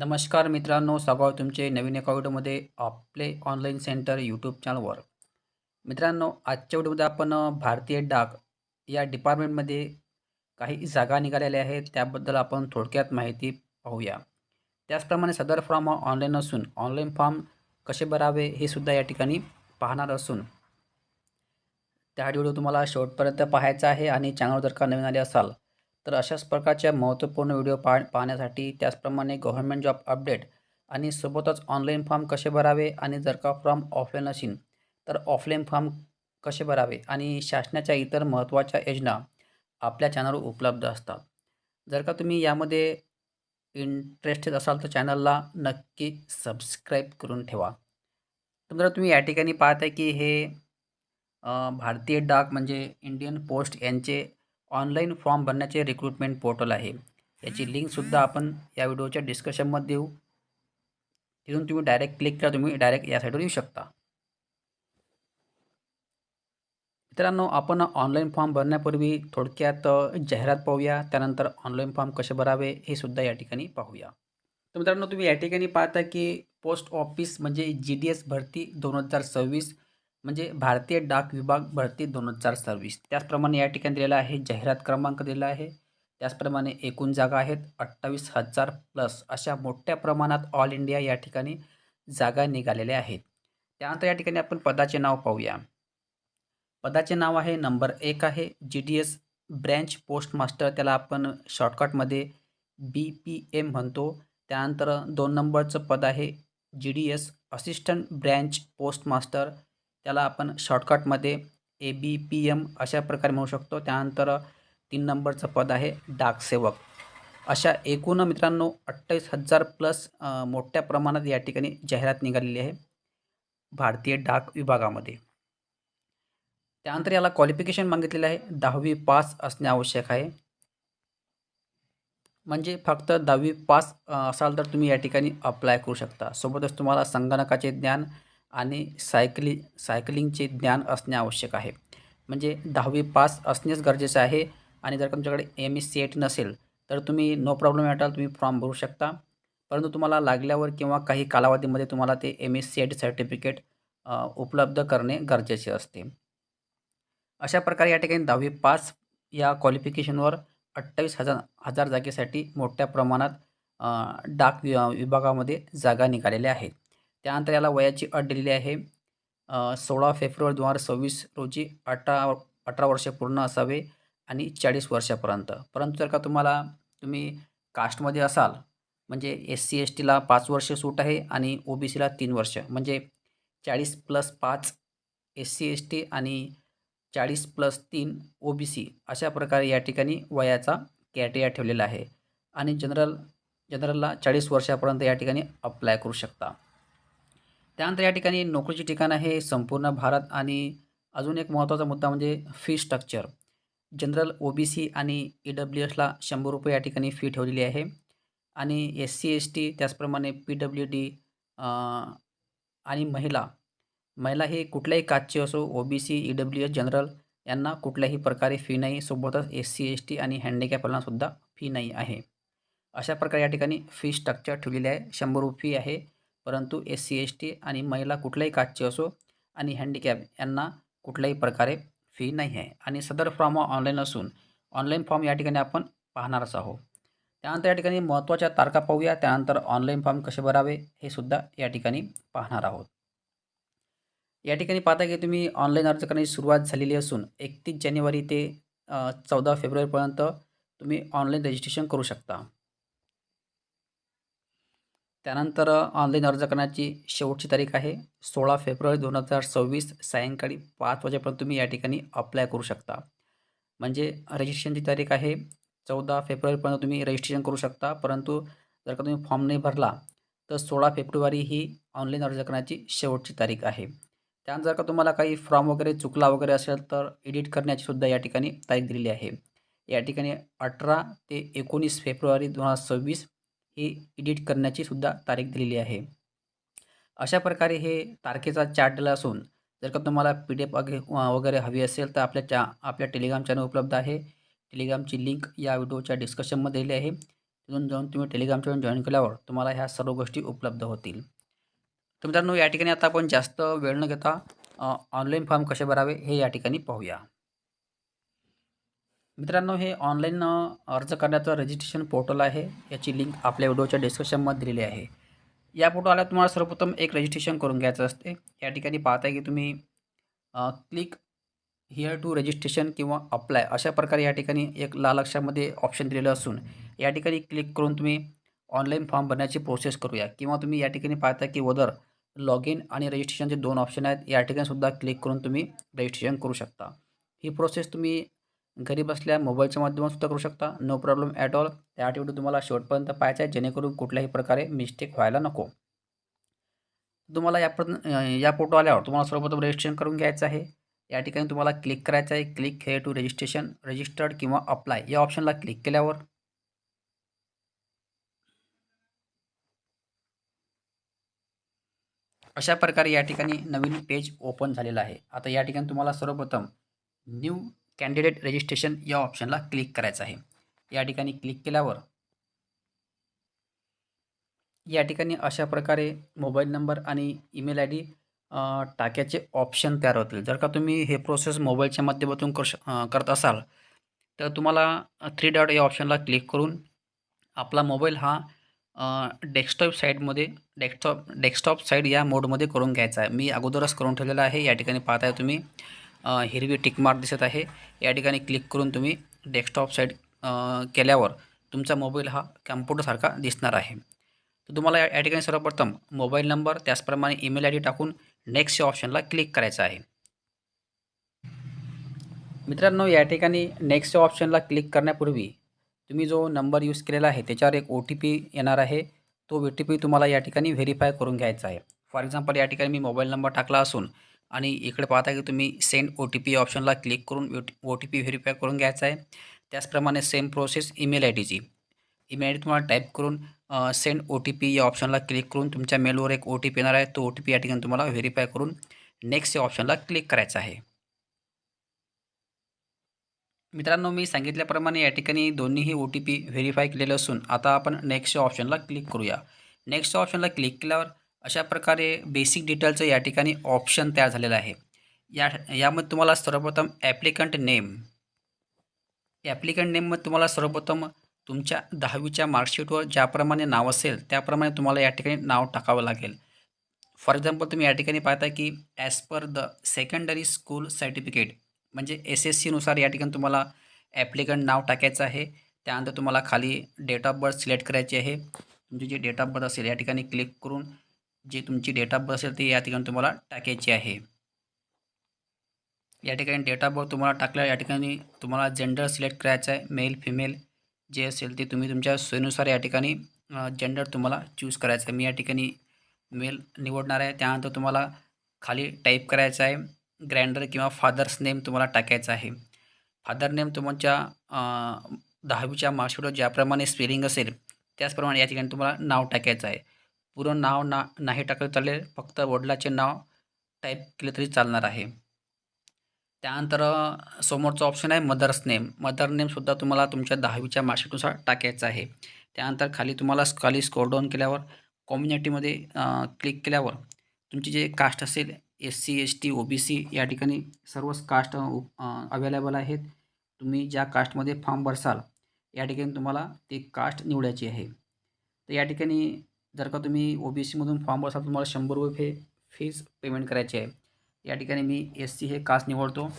नमस्कार मित्रांनो स्वागत तुमचे नवीन एका व्हिडिओमध्ये आपले ऑनलाईन सेंटर यूट्यूब चॅनलवर मित्रांनो आजच्या व्हिडिओमध्ये आपण भारतीय डाक या डिपार्टमेंटमध्ये काही जागा निघालेल्या आहेत त्याबद्दल आपण थोडक्यात माहिती पाहूया. त्याचप्रमाणे सदर फॉर्म हा ऑनलाईन असून ऑनलाईन फॉर्म कसे भरावे हे सुद्धा या ठिकाणी पाहणार असून. त्या व्हिडिओ तुम्हाला शेवटपर्यंत पाहायचा आहे आणि चॅनल जर का नवीन आले असाल तर अशाच प्रकारच्या महत्त्वपूर्ण व्हिडिओ पा पाहण्यासाठी त्याचप्रमाणे गव्हर्नमेंट जॉब अपडेट आणि सोबतच ऑनलाईन फॉर्म कसे भरावे आणि जर का फॉर्म ऑफलाईन असेल तर ऑफलाईन फॉर्म कसे भरावे आणि शासनाच्या इतर महत्त्वाच्या योजना आपल्या चॅनलवर उपलब्ध असतात. जर का तुम्ही यामध्ये इंटरेस्टेड असाल तर चॅनलला नक्की सबस्क्राईब करून ठेवा. तर तुम्ही या ठिकाणी पाहत आहे की हे भारतीय डाक म्हणजे इंडियन पोस्ट यांचे ऑनलाईन फॉर्म भरण्याचे रिक्रुटमेंट पोर्टल आहे. याची लिंकसुद्धा आपण या व्हिडिओच्या डिस्कशनमध्ये देऊ. तिथून तुम्ही डायरेक्ट क्लिक करा तुम्ही डायरेक्ट या साईडवर येऊ शकता. मित्रांनो आपण ऑनलाईन फॉर्म भरण्यापूर्वी थोडक्यात जाहिरात पाहूया. त्यानंतर ऑनलाईन फॉर्म कसे भरावे हे सुद्धा या ठिकाणी पाहूया. तर मित्रांनो तुम्ही या ठिकाणी पाहता की पोस्ट ऑफिस म्हणजे जी डी एस भरती दोन हजार सव्वीस म्हणजे भारतीय डाक विभाग भरती दोन हजार सव्वीस. त्याचप्रमाणे या ठिकाणी दिलेला आहे जाहिरात क्रमांक दिलेला आहे. त्याचप्रमाणे एकूण जागा आहेत अठ्ठावीस हजार प्लस अशा मोठ्या प्रमाणात ऑल इंडिया या ठिकाणी जागा निघालेल्या आहेत. त्यानंतर या ठिकाणी आपण पदाचे नाव पाहूया. पदाचे नाव आहे नंबर एक आहे G D S branch post master त्याला आपण शॉर्टकटमध्ये बी पी एम म्हणतो. त्यानंतर दोन नंबरचं पद आहे G D S assistant branch post master त्याला आपण शॉर्टकटमध्ये ए बी पी एम अशा प्रकारे म्हणू शकतो. त्यानंतर तीन नंबरचं पद आहे डाकसेवक अशा एकूण मित्रांनो अठ्ठावीस हजार प्लस मोठ्या प्रमाणात या ठिकाणी जाहिरात निघालेली आहे भारतीय डाक विभागामध्ये. त्यानंतर याला क्वालिफिकेशन मागितलेलं आहे. दहावी पास असणे आवश्यक आहे. म्हणजे फक्त दहावी पास असाल तर तुम्ही या ठिकाणी अप्लाय करू शकता. सोबतच तुम्हाला संगणकाचे ज्ञान आणि सायकली सायकलिंगचे ज्ञान असणे आवश्यक आहे. म्हणजे दहावी पास असणेच गरजेचं आहे आणि जर का तुमच्याकडे एम एस सी एट नसेल तर तुम्ही नो प्रॉब्लेम ॲट तुम्ही फॉर्म भरू शकता. परंतु तुम्हाला लागल्यावर किंवा काही कालावधीमध्ये तुम्हाला ते M S C IT certificate उपलब्ध करणे गरजेचे असते. अशा प्रकारे या ठिकाणी दहावी पास या क्वालिफिकेशनवर अठ्ठावीस हजार हजार जागेसाठी मोठ्या प्रमाणात डाक वि विभागामध्ये जागा निघालेल्या आहेत. त्यानंतर याला वयाची अट दिलेली आहे. सोळा फेब्रुवारी दोन हजार सव्वीस रोजी अठरा अठरा वर्ष पूर्ण असावे आणि चाळीस वर्षापर्यंत. परंतु जर का तुम्हाला तुम्ही कास्टमध्ये असाल म्हणजे एस सी एस टीला पाच वर्ष सूट आहे आणि ओ बी सीला तीन वर्ष म्हणजे चाळीस प्लस पाच एस सी एस टी आणि चाळीस प्लस तीन ओ बी सी अशा प्रकारे या ठिकाणी वयाचा कॅटेरिया ठेवलेला आहे. आणि जनरल जनरलला चाळीस वर्षापर्यंत या ठिकाणी अप्लाय करू शकता. त्यानंतर या ठिकाणी नोकरीचे ठिकाण आहे संपूर्ण भारत आणि अजून एक महत्त्वाचा मुद्दा म्हणजे fee structure general O B C आणि ई डब्ल्यू एसला शंभर रुपये या ठिकाणी फी ठेवलेली आहे. आणि एस सी एस टी त्याचप्रमाणे पी डब्ल्यू डी आणि महिला. महिला हे कुठल्याही कास्टची असो O B C E W S general यांना कुठल्याही प्रकारे फी नाही. सोबतच एस सी एस टी आणि हँडिकॅपलासुद्धा फी नाही आहे. अशा प्रकारे या ठिकाणी फी स्ट्रक्चर ठेवलेली आहे. शंभर रुपये फी आहे. परंतु एस सी एस टी आणि महिला कुठल्याही कास्टची असो आणि हँडिकॅप यांना कुठल्याही प्रकारे फी नाही आहे. आणि सदर फॉर्म हा ऑनलाईन असून ऑनलाईन फॉर्म या ठिकाणी आपण पाहणारच आहोत. त्यानंतर या ठिकाणी महत्त्वाच्या तारखा पाहूया. त्यानंतर ऑनलाईन फॉर्म कसे भरावे हे सुद्धा या ठिकाणी पाहणार आहोत. या ठिकाणी पाहता की तुम्ही ऑनलाईन अर्ज करण्याची सुरुवात झालेली असून एकतीस जानेवारी ते चौदा फेब्रुवारीपर्यंत तुम्ही ऑनलाईन रजिस्ट्रेशन करू शकता. त्यानंतर ऑनलाईन अर्ज करण्याची शेवटची तारीख आहे सोळा फेब्रुवारी दोन हजार सव्वीस सायंकाळी पाच वाजेपर्यंत तुम्ही या ठिकाणी अप्लाय करू शकता. म्हणजे रजिस्ट्रेशनची तारीख आहे चौदा फेब्रुवारीपर्यंत तुम्ही रजिस्ट्रेशन करू शकता. परंतु जर का तुम्ही फॉर्म नाही भरला तर सोळा फेब्रुवारी ही ऑनलाईन अर्ज करण्याची शेवटची तारीख आहे. त्यानंतर जर का तुम्हाला काही फॉर्म वगैरे चुकला वगैरे असेल तर एडिट करण्याची सुद्धा या ठिकाणी तारीख दिलेली आहे. या ठिकाणी अठरा ते एकोणीस फेब्रुवारी दोन हजार सव्वीस ही एडिट करण्याची सुद्धा तारीख दिलेली आहे. अशा प्रकारे हे तारखेचा चार्ट दिला असून जर का तुम्हाला पी डी एफ वगैरे हवी असेल तर आपल्या चा आपल्या टेलिग्राम चॅनल उपलब्ध आहे. टेलिग्रामची लिंक या व्हिडिओच्या डिस्कशनमध्ये दिली आहे. तिथून जाऊन तुम्ही टेलिग्राम चॅनल जॉईन केल्यावर तुम्हाला ह्या सर्व गोष्टी उपलब्ध होतील. तर मित्रांनो या ठिकाणी आता आपण जास्त वेळ न घेता ऑनलाईन फॉर्म कसे भरावे हे या ठिकाणी पाहूया. मित्रांनो हे ऑनलाईन अर्ज करण्याचं रजिस्ट्रेशन पोर्टल आहे. याची लिंक आपल्या व्हिडिओच्या डिस्क्रिप्शनमध्ये दिलेली आहे. या पोर्टलला तुम्हाला सर्वप्रथम एक रजिस्ट्रेशन करून घ्यायचं असते. या ठिकाणी पाहताय की तुम्ही क्लिक हिअर टू रजिस्ट्रेशन किंवा अप्लाय अशा प्रकारे या ठिकाणी एक लाल अक्षरामध्ये ऑप्शन दिलेलं असून या ठिकाणी क्लिक करून तुम्ही ऑनलाईन फॉर्म भरण्याची प्रोसेस करूया. किंवा तुम्ही या ठिकाणी पाहता की वदर लॉग इन आणि रजिस्ट्रेशनचे दोन ऑप्शन आहेत. या ठिकाणी सुद्धा क्लिक करून तुम्ही रजिस्ट्रेशन करू शकता. ही प्रोसेस तुम्ही घरी बसल्या मोबाईलच्या माध्यमातून सुद्धा करू शकता. नो प्रॉब्लेम ॲट ऑल त्या ॲक्टिव्हिटी तुम्हाला शेवटपर्यंत पाहायचं आहे जेणेकरून कुठल्याही प्रकारे मिस्टेक व्हायला नको. तुम्हाला या या फोटो आल्यावर तुम्हाला सर्वप्रथम रजिस्ट्रेशन करून घ्यायचं आहे. या ठिकाणी तुम्हाला क्लिक करायचं आहे. Click here to registration registered किंवा अप्लाय या ऑप्शनला क्लिक केल्यावर अशा प्रकारे या ठिकाणी नवीन पेज ओपन झालेलं आहे. आता या ठिकाणी तुम्हाला सर्वप्रथम न्यू कॅन्डिडेट रजिस्ट्रेशन या ऑप्शनला क्लिक करायचं आहे. या ठिकाणी क्लिक केल्यावर या ठिकाणी अशा प्रकारे मोबाईल नंबर आणि ईमेल आय डी टाक्याचे ऑप्शन तयार होतील. जर का तुम्ही हे प्रोसेस मोबाईलच्या माध्यमातून कर करत असाल तर तुम्हाला थ्री डॉट या ऑप्शनला क्लिक करून आपला मोबाईल हा डेस्कटॉप साईडमध्ये डेस्कटॉप डेस्कटॉप साईड या मोडमध्ये करून घ्यायचा आहे. मी अगोदरच करून ठेवलेला आहे. या ठिकाणी पाहताय तुम्ही. हिरवी टिकमार्क दिसत आहे. या ठिकाणी क्लिक करून तुम्ही डेस्कटॉप साईड केल्यावर तुमचा मोबाईल हा कॅम्प्युटरसारखा दिसणार आहे. तर तुम्हाला या ठिकाणी सर्वप्रथम मोबाईल नंबर त्याचप्रमाणे ईमेल आय डी टाकून नेक्स्ट या ऑप्शनला क्लिक करायचं आहे. मित्रांनो या ठिकाणी नेक्स्ट या ऑप्शनला क्लिक करण्यापूर्वी तुम्ही जो नंबर यूज केलेला आहे त्याच्यावर एक ओ टी पी येणार आहे. तो ओ टी पी तुम्हाला या ठिकाणी व्हेरीफाय करून घ्यायचा आहे. फॉर एक्झाम्पल या ठिकाणी मी मोबाईल नंबर टाकला असून आणि इकडे पाहता की तुम्ही सेंड ओ टी पी ऑप्शनला क्लिक करून ओ टी पी व्हेरीफाय करून घ्यायचा आहे. त्याचप्रमाणे सेम प्रोसेस ईमेल आय डीची ईमेल आय डी तुम्हाला टाईप करून सेंड ओ टी पी या ऑप्शनला क्लिक करून तुमच्या मेलवर एक ओ टी पी येणार आहे. तो ओ टी पी या ठिकाणी तुम्हाला व्हेरीफाय करून नेक्स्ट या ऑप्शनला क्लिक करायचं आहे. मित्रांनो मी सांगितल्याप्रमाणे या ठिकाणी दोन्हीही ओ टी पी व्हेरीफाय केलेलं असून आता आपण नेक्स्ट ऑप्शनला क्लिक करूया. नेक्स्ट ऑप्शनला क्लिक केल्यावर अशा प्रकारे बेसिक डिटेलचं या ठिकाणी ऑप्शन तयार झालेलं आहे. या यामध्ये तुम्हाला सर्वप्रथम ॲप्लिकंट नेम ॲप्लिकंट नेममध्ये तुम्हाला सर्वप्रथम तुमच्या दहावीच्या मार्कशीटवर ज्याप्रमाणे नाव असेल त्याप्रमाणे तुम्हाला या ठिकाणी नाव टाकावं लागेल. फॉर एक्झाम्पल तुम्ही या ठिकाणी पाहता की as per the secondary school certificate म्हणजे एस एस सीनुसार या ठिकाणी तुम्हाला ॲप्लिकंट नाव टाकायचं आहे. त्यानंतर तुम्हाला खाली डेट ऑफ बर्थ सिलेक्ट करायची आहे. तुमची जी डेट ऑफ बर्थ असेल या ठिकाणी क्लिक करून जी तुमची डेट ऑफ बर्थ असेल ती या ठिकाणी तुम्हाला टाकायची आहे. या ठिकाणी डेट ऑफ बर्थ तुम्हाला टाकल्या या ठिकाणी तुम्हाला जेंडर सिलेक्ट करायचं आहे. मेल फिमेल जे असेल ते तुम्ही तुमच्या सोयीनुसार या ठिकाणी जेंडर तुम्हाला चूज करायचं आहे. मी या ठिकाणी मेल निवडणार आहे. त्यानंतर तुम्हाला खाली टाईप करायचं आहे. ग्रँडर किंवा फादर्स नेम तुम्हाला टाकायचं आहे. फादर नेम तुमच्या दहावीच्या मार्कशीटवर ज्याप्रमाणे स्पेलिंग असेल त्याचप्रमाणे या ठिकाणी तुम्हाला नाव टाकायचं आहे. पूर्ण नाव ना नाही टाकलं चालेल. फक्त वडिलाचे नाव टाईप केले तरी चालणार आहे. त्यानंतर समोरचा ऑप्शन आहे मदर्स नेम मदर नेमसुद्धा तुम्हाला तुमच्या दहावीच्या मार्कशीटनुसार टाकायचं आहे. त्यानंतर खाली तुम्हाला खाली स्कोर डाऊन केल्यावर कॉम्युनिटीमध्ये क्लिक केल्यावर तुमची जे कास्ट असेल S C S T O B C या ठिकाणी सर्वच कास्ट अवेलेबल आहेत. तुम्ही ज्या कास्टमध्ये फॉर्म भरसाल या ठिकाणी तुम्हाला ते कास्ट निवडायची आहे. तर या ठिकाणी जर का तुम्ही ओ बी सीमधून फॉर्म भरसाल तुम्हाला शंभर रुपये फे फीज पेमेंट करायची आहे. या ठिकाणी मी एस सी हे कास्ट निवडतो.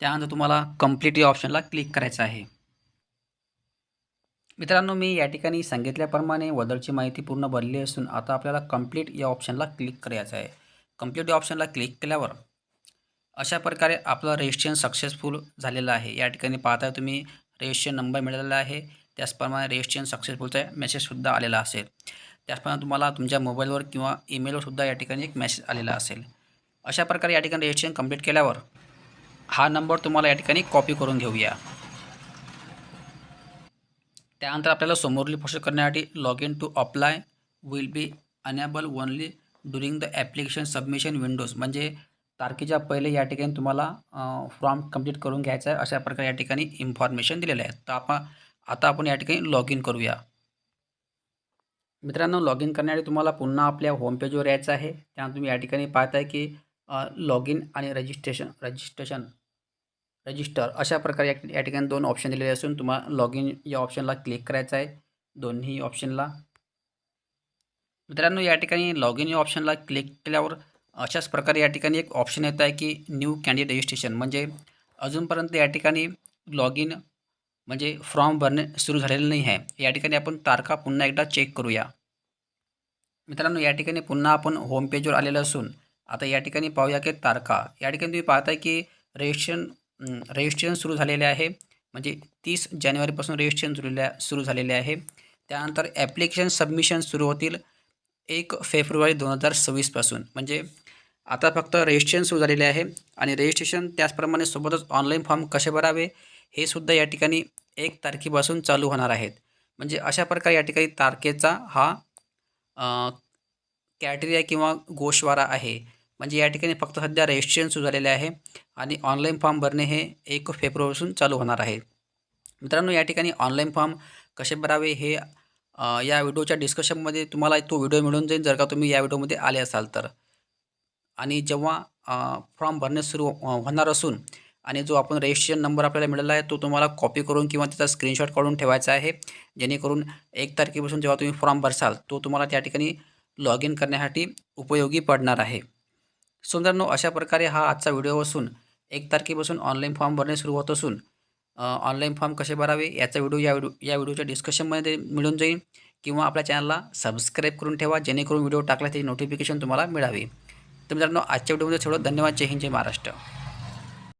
त्यानंतर तुम्हाला कंप्लीट या ऑप्शनला क्लिक करायचं आहे. मित्रांनो मी या ठिकाणी सांगितल्याप्रमाणे वदळची माहिती पूर्ण भरली असून आता आपल्याला कंप्लीट या ऑप्शनला क्लिक करायचं आहे. कंप्लीट या ऑप्शनला क्लिक केल्यावर अशा प्रकारे आपलं रजिस्ट्रेशन सक्सेसफुल झालेलं आहे. या ठिकाणी पाहता तुम्ही रजिस्ट्रेशन नंबर मिळालेला आहे. त्याचप्रमाणे रजिस्ट्रेशन सक्सेसफुलचा मेसेजसुद्धा आलेला असेल. त्याचप्रमाणे तुम्हाला तुमच्या मोबाईलवर किंवा ईमेलवरसुद्धा या ठिकाणी एक मेसेज आलेला असेल. अशा प्रकारे या ठिकाणी रजिस्ट्रेशन कंप्लीट केल्यावर हा नंबर तुम्हाला या ठिकाणी कॉपी करून घेऊया. त्यानंतर आपल्याला समोरली प्रोसेस करण्यासाठी log in to apply will be enable only during the application submission windows म्हणजे तारखेच्या पहिले या ठिकाणी तुम्हाला फॉर्म कंप्लीट करून घ्यायचा आहे अशा प्रकारे या ठिकाणी इन्फॉर्मेशन दिलेलं आहे. तर आपण आता आपण या ठिकाणी लॉग इन करूया. मित्रांनो लॉग इन करण्यासाठी तुम्हाला पुन्हा आपल्या होम पेजवर यायचं आहे. त्यानंतर तुम्ही या ठिकाणी पाहताय की लॉग इन आणि रजिस्ट्रेशन रजिस्ट्रेशन रजिस्टर अशा प्रकारे या या ठिकाणी दोन ऑप्शन दिलेले असून तुम्हाला लॉग इन या ऑप्शनला क्लिक करायचं आहे. दोन्ही ऑप्शनला मित्रांनो या ठिकाणी लॉग इन या ऑप्शनला क्लिक केल्यावर अशाच प्रकारे या ठिकाणी एक ऑप्शन येत आहे की न्यू कॅन्डिडेट रजिस्ट्रेशन म्हणजे अजूनपर्यंत या ठिकाणी लॉग इन म्हणजे फॉर्म भरणे सुरू झालेलं नाही आहे. या ठिकाणी आपण तारखा पुन्हा एकदा चेक करूया. मित्रांनो या ठिकाणी पुन्हा आपण होम पेजवर आलेलं असून आता या ठिकाणी पाहूया की तारखा. या ठिकाणी तुम्ही पाहताय की रजिस्ट्रेशन रजिस्ट्रेशन सुरू झालेले आहे. म्हणजे तीस जानेवारीपासून रजिस्ट्रेशन सुरू सुरू झालेले आहे. त्यानंतर ॲप्लिकेशन सबमिशन सुरू होतील एक फेब्रुवारी दोन हजार सव्वीसपासून. म्हणजे आता फक्त रजिस्ट्रेशन सुरू झालेले आहे. आणि रजिस्ट्रेशन त्याचप्रमाणे सोबतच ऑनलाईन फॉर्म कसे भरावे? हे सुद्धा या ठिकाणी एक तारखेपासून चालू होणार आहेत. म्हणजे अशा प्रकारे या ठिकाणी तारखेचा हा कॅटेरिया किंवा गोशवारा आहे. म्हणजे या ठिकाणी फक्त सध्या रजिस्ट्रेशन सुरू झालेले आहे आणि ऑनलाईन फॉर्म भरणे हे एक फेब्रुवारीपासून चालू होणार आहे. मित्रांनो या ठिकाणी ऑनलाईन फॉर्म कसे भरावे हे या व्हिडिओच्या डिस्कशनमध्ये तुम्हाला तो व्हिडिओ मिळून जाईल जर का तुम्ही या व्हिडिओमध्ये आले असाल तर. आणि जेव्हा फॉर्म भरणे सुरू होणार असून आणि जो आपण रजिस्ट्रेशन नंबर आपल्याला मिळाला आहे तो तुम्हाला कॉपी करून किंवा त्याचा स्क्रीनशॉट काढून ठेवायचा आहे. जेणेकरून एक तारखेपासून जेव्हा तुम्ही फॉर्म भरसाल तो तुम्हाला त्या ठिकाणी लॉग इन करण्यासाठी उपयोगी पडणार आहे. सो मित्रांनो अशा प्रकारे हा आजचा व्हिडिओ असून एक तारखेपासून ऑनलाईन फॉर्म भरणे सुरू होत असून ऑनलाईन फॉर्म कसे भरावे याचा व्हिडिओ या व्हिडिओ या व्हिडिओच्या डिस्कशनमध्ये मिळून जाईल. किंवा आपल्या चॅनलला सबस्क्राईब करून ठेवा जेणेकरून व्हिडिओ टाकला त्याची नोटिफिकेशन तुम्हाला मिळावी. तर मित्रांनो आजच्या व्हिडिओमध्ये थोडं धन्यवाद. जय हिंद जय महाराष्ट्र.